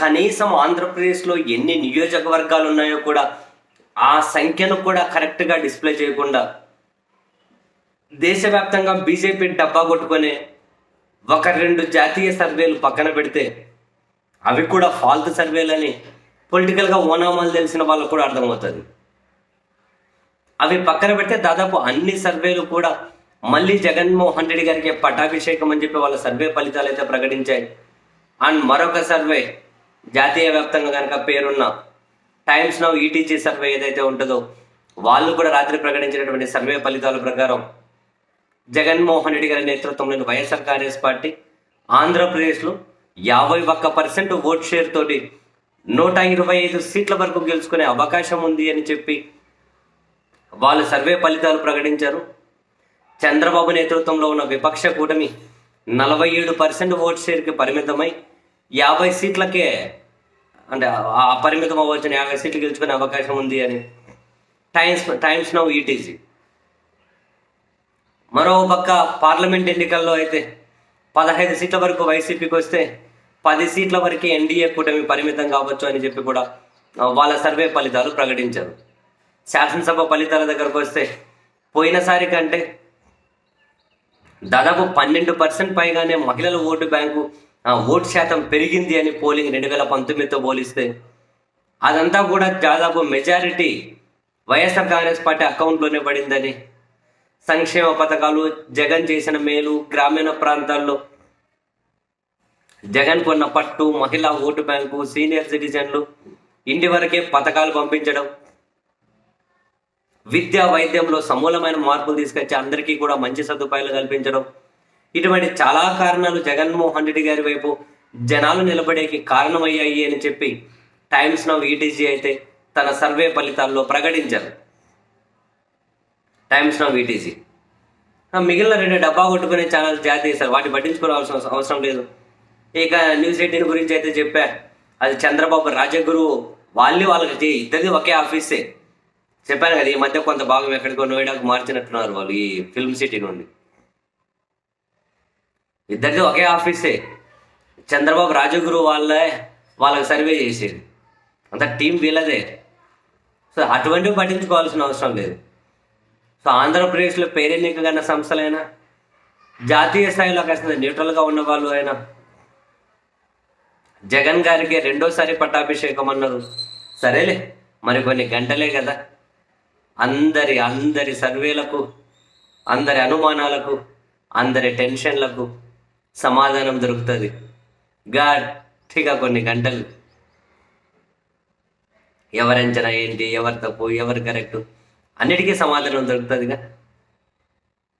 కనీసం ఆంధ్రప్రదేశ్లో ఎన్ని నియోజకవర్గాలు ఉన్నాయో కూడా ఆ సంఖ్యను కూడా కరెక్ట్గా డిస్ప్లే చేయకుండా దేశవ్యాప్తంగా బీజేపీ డబ్బా కొట్టుకొని ఒక రెండు జాతీయ సర్వేలు పక్కన పెడితే అవి కూడా ఫాల్తు సర్వేలని పొలిటికల్గా ఓనామాలు తెలిసిన వాళ్ళకు కూడా అర్థమవుతుంది. అవి పక్కన పెడితే దాదాపు అన్ని సర్వేలు కూడా మళ్ళీ జగన్మోహన్ రెడ్డి గారికి పట్టాభిషేకం అని చెప్పి వాళ్ళ సర్వే ఫలితాలు అయితే ప్రకటించాయి. అండ్ మరొక సర్వే జాతీయ వ్యాప్తంగా కనుక పేరున్న టైమ్స్ నౌ ఈటీజీ సర్వే ఏదైతే ఉంటుందో వాళ్ళు కూడా రాత్రి ప్రకటించినటువంటి సర్వే ఫలితాల ప్రకారం జగన్మోహన్ రెడ్డి గారి నేతృత్వంలోని వైఎస్ఆర్ కాంగ్రెస్ పార్టీ ఆంధ్రప్రదేశ్లో యాభై ఒక్క పర్సెంట్ ఓట్ షేర్ తోటి నూట ఇరవై ఐదు సీట్ల వరకు గెలుచుకునే అవకాశం ఉంది అని చెప్పి వాళ్ళు సర్వే ఫలితాలు ప్రకటించారు. చంద్రబాబు నేతృత్వంలో ఉన్న విపక్ష కూటమి నలభై ఏడు పర్సెంట్ ఓట్ షేర్కి పరిమితమై యాభై సీట్లకే అంటే అపరిమితం పరిమితం అవ్వచ్చు యాభై సీట్లు గెలుచుకునే అవకాశం ఉంది అని. టైమ్స్ టైమ్స్ నౌ ఈటీజీ మరో పక్క పార్లమెంట్ ఎన్నికల్లో అయితే పదహైదు సీట్ల వరకు వైసీపీకి వస్తే పది సీట్ల వరకే ఎన్డీఏ కూటమి పరిమితం కావచ్చు అని చెప్పి కూడా వాళ్ళ సర్వే ఫలితాలు ప్రకటించారు. శాసనసభ ఫలితాల దగ్గరకు వస్తే పోయినసారి కంటే దాదాపు పన్నెండు పర్సెంట్ పైగానే మహిళల ఓటు బ్యాంకు ఓటు శాతం పెరిగింది అని పోలింగ్ రెండు వేల పంతొమ్మిదితో పోలిస్తే అదంతా కూడా దాదాపు మెజారిటీ వైఎస్ఆర్ కాంగ్రెస్ పార్టీ అకౌంట్లోనే పడిందని. సంక్షేమ పథకాలు జగన్ చేసిన మేలు గ్రామీణ ప్రాంతాల్లో జగన్ కొన్న పట్టు మహిళా ఓటు బ్యాంకు సీనియర్ సిటిజన్లు ఇంటి వరకే పథకాలు పంపించడం విద్యా వైద్యంలో సమూలమైన మార్పులు తీసుకొచ్చి అందరికీ కూడా మంచి సదుపాయాలు కల్పించడం ఇటువంటి చాలా కారణాలు జగన్మోహన్ రెడ్డి గారి వైపు జనాలు నిలబడేకి కారణమయ్యాయి అని చెప్పి టైమ్స్ నవ్ ఈటీజీ అయితే తన సర్వే ఫలితాల్లో ప్రకటించారు. టైమ్స్ నవ్ ఈటీజీ మిగిలిన రెండు డబ్బా కొట్టుకునే ఛానల్ జాతీయ వాటిని పట్టించుకోవాల్సిన అవసరం- అవసరం లేదు. ఇక న్యూస్ ఎయిటీన్ గురించి అయితే చెప్పా. అది చంద్రబాబు రాజగురు వాళ్ళు వాళ్ళకి ఇద్దరిది ఒకే ఆఫీసే. చెప్పాను కదా ఈ మధ్య కొంత భాగం ఎక్కడికో నోయిడాకు మార్చినట్టున్నారు వాళ్ళు ఈ ఫిల్మ్ సిటీ నుండి. ఇద్దరిది ఒకే ఆఫీసే. చంద్రబాబు రాజగురు వాళ్ళే వాళ్ళకి సర్వే చేసేది. అంత టీం వీళ్ళదే. సో అటువంటివి పట్టించుకోవాల్సిన అవసరం లేదు. సో ఆంధ్రప్రదేశ్లో పేరెన్నికగన్న సంస్థలైనా జాతీయ స్థాయిలో కాస్త న్యూట్రల్గా ఉన్న వాళ్ళు అయినా జగన్ గారికి రెండోసారి పట్టాభిషేకం అన్నారు. సరేలే మరి కొన్ని గంటలే కదా. అందరి అందరి సర్వేలకు అందరి అనుమానాలకు అందరి టెన్షన్లకు సమాధానం దొరుకుతుంది. గట్టిగా కొన్ని గంటలు. ఎవరంచనా ఏంటి ఎవరు తప్పు ఎవరు కరెక్ట్ అన్నిటికీ సమాధానం దొరుకుతుందిగా.